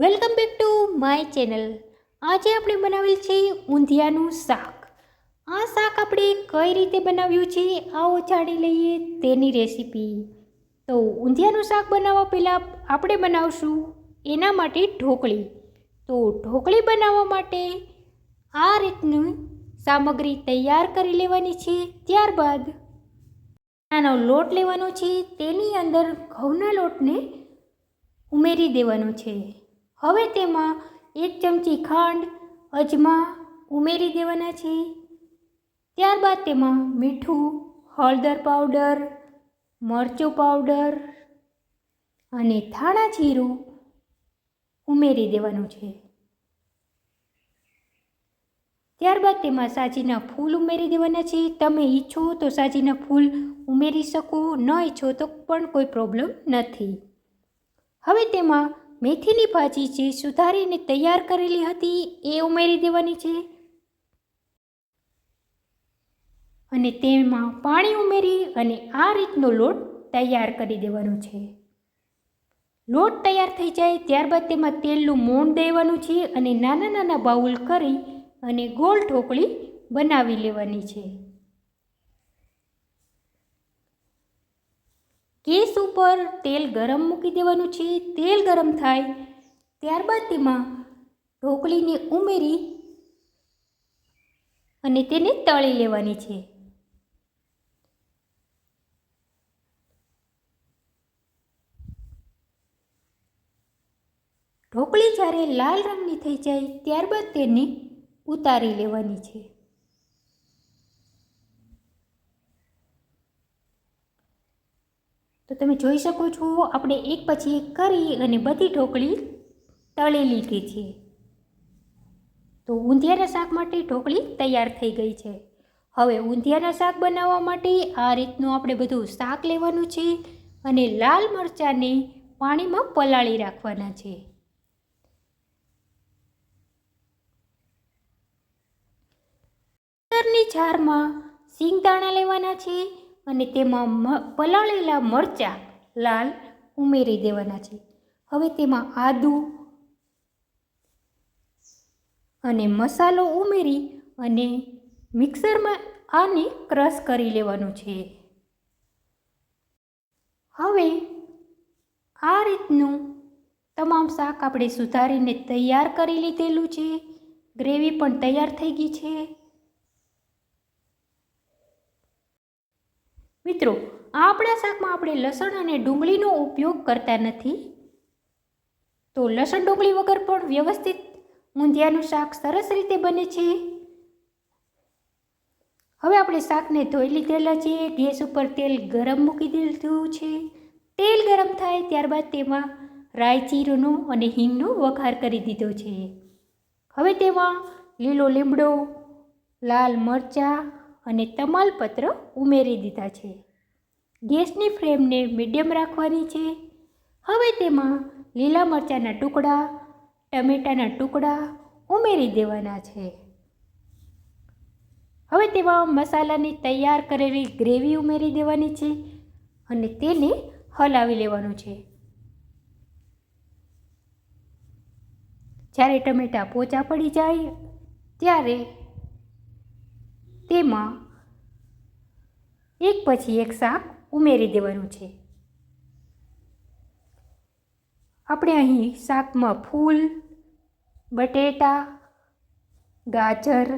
Welcome back to my channel. આજે આપણે બનાવેલ છે ઊંધિયાનું શાક. આ શાક આપણે કઈ રીતે બનાવ્યું છે આવો જાણી લઈએ તેની રેસીપી. તો ઊંધિયાનું શાક બનાવવા પહેલાં આપણે બનાવશું એના માટે ઢોકળી. તો ઢોકળી બનાવવા માટે આ રીતની સામગ્રી તૈયાર કરી લેવાની છે ત્યારબાદ નાનો લોટ લેવાનો છે તેની અંદર ઘઉંના લોટને ઉમેરી દેવાનો છે. હવે તેમાં એક ચમચી ખાંડ, અજમા ઉમેરી દેવાના છે. ત્યારબાદ તેમાં મીઠું, હળદર પાવડર, મરચું પાવડર અને ધાણા જીરું ઉમેરી દેવાનું છે. ત્યારબાદ તેમાં સાજીના ફૂલ ઉમેરી દેવાના છે. તમે ઈચ્છો તો સાજીના ફૂલ ઉમેરી શકો, ન ઈચ્છો તો પણ કોઈ પ્રોબ્લેમ નથી. હવે તેમાં મેથીની ભાજી જે સુધારીને તૈયાર કરેલી હતી, એ ઉમેરી દેવાની છે. અને તેમાં પાણી ઉમેરી અને આ રીતનો લોટ તૈયાર કરી દેવાનો છે. લોટ તૈયાર થઈ જાય ત્યારબાદ તેમાં તેલનું મોણ દેવાનું છે અને નાના નાના બાઉલ કરી અને ગોળ ઢોકળી બનાવી લેવાની છે. ગેસ ઉપર તેલ ગરમ મૂકી દેવાનું છે. તેલ ગરમ થાય ત્યારબાદ તેમાં ઢોકળીને ઉમેરી અને તેને તળી લેવાની છે. ઢોકળી જ્યારે લાલ રંગની થઈ જાય ત્યારબાદ તેને ઉતારી લેવાની છે. તો તમે જોઈ શકો છો, આપણે એક પછી એક કરી અને બધી ઢોકળી તળી લીધી છે. તો ઊંધિયાના શાક માટે ઢોકળી તૈયાર થઈ ગઈ છે. હવે ઊંધિયાના શાક બનાવવા માટે આ રીતનું આપણે બધું શાક લેવાનું છે અને લાલ મરચાંને પાણીમાં પલાળી રાખવાના છે. જારમાં સિંગદાણા લેવાના છે અને તેમાં પલાળેલા મરચાં લાલ ઉમેરી દેવાના છે. હવે તેમાં આદુ અને મસાલો ઉમેરી અને મિક્સરમાં આને ક્રશ કરી લેવાનું છે. હવે આ રીતનું તમામ શાક આપણે સુધારીને તૈયાર કરી લીધેલું છે. ગ્રેવી પણ તૈયાર થઈ ગઈ છે. મિત્રો આ આપણા શાકમાં આપણે લસણ અને ડુંગળીનો ઉપયોગ કરતા નથી. તો લસણ ડુંગળી વગર પણ વ્યવસ્થિત ઊંધિયાનું શાક સરસ રીતે બને છે. હવે આપણે શાકને ધોઈ લીધેલા છે. ગેસ ઉપર તેલ ગરમ મૂકી દીધું છે. તેલ ગરમ થાય ત્યારબાદ તેમાં રાઈ અને હિંગનો વઘાર કરી દીધો છે. હવે તેમાં લીલો લીમડો, લાલ મરચાં અને તમાલપત્ર ઉમેરી દીધા છે. ગેસની ફ્લેમને મીડિયમ રાખવાની છે. હવે તેમાં લીલા મરચાંના ટુકડા, ટમેટાના ટુકડા ઉમેરી દેવાના છે. હવે તેમાં મસાલાની તૈયાર કરેલી ગ્રેવી ઉમેરી દેવાની છે અને તેને હલાવી લેવાનું છે. જ્યારે ટમેટાં પોચા પડી જાય, ત્યારે તેમાં એક પછી એક શાક ઉમેરી દેવાનું છે. આપણે અહીં શાકમાં ફૂલ, બટેટા, ગાજર,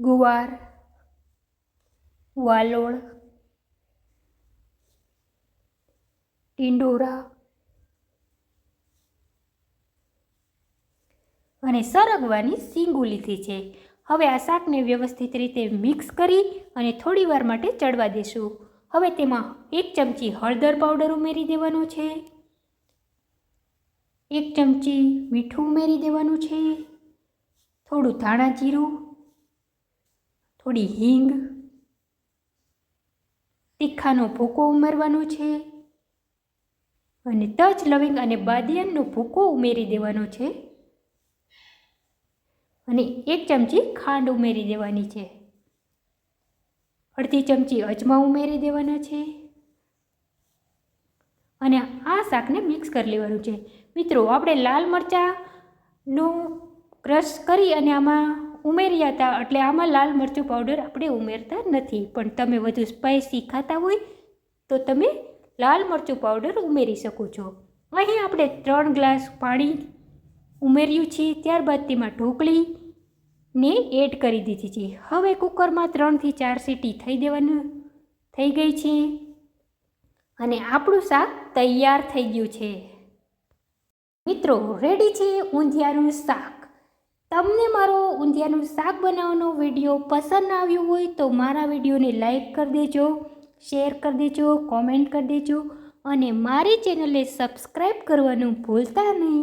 ગુવાર, વાલોળ, ટીંડોરા અને સરગવાની સીંગું લીધી છે. હવે આ શાકને વ્યવસ્થિત રીતે મિક્સ કરી અને થોડી વાર માટે ચડવા દેશું. હવે તેમાં એક ચમચી હળદર પાવડર ઉમેરી દેવાનો છે. એક ચમચી મીઠું ઉમેરી દેવાનું છે. થોડું ધાણા જીરું, થોડી હિંગ, તીખાનો ભૂકો ઉમેરવાનો છે અને તજ લવિંગ અને બાદિયાનનો ભૂકો ઉમેરી દેવાનો છે. અને એક ચમચી ખાંડ ઉમેરી દેવાની છે. અડધી ચમચી અજમા ઉમેરી દેવાના છે. અને આ શાકને મિક્સ કરી લેવાનું છે. મિત્રો, આપણે લાલ મરચાંનો ક્રશ કરી અને આમાં ઉમેર્યા હતા, એટલે આમાં લાલ મરચું પાવડર આપણે ઉમેરતા નથી. પણ તમે વધુ સ્પાઇસી ખાતા હોય, તો તમે લાલ મરચું પાવડર ઉમેરી શકો છો. અહીં આપણે ત્રણ ગ્લાસ પાણી ઉમેર્યું છે, ત્યારબાદ તેમાં ઢોકળી ને એડ કરી દીધી છે. હવે કુકરમાં ત્રણથી ચાર સીટી થઈ દેવાનું, થઈ ગઈ છે. અને આપણું શાક તૈયાર થઈ ગયું છે. મિત્રો રેડી છે ઊંધિયાનું શાક. તમને મારો ઊંધિયાનું શાક બનાવવાનો વીડિયો પસંદ આવ્યો હોય તો મારા વિડીયોને લાઈક કરી દેજો શેર કરી દેજો કોમેન્ટ કરી દેજો અને મારી ચેનલને સબસ્ક્રાઈબ કરવાનું ભૂલતા નહીં.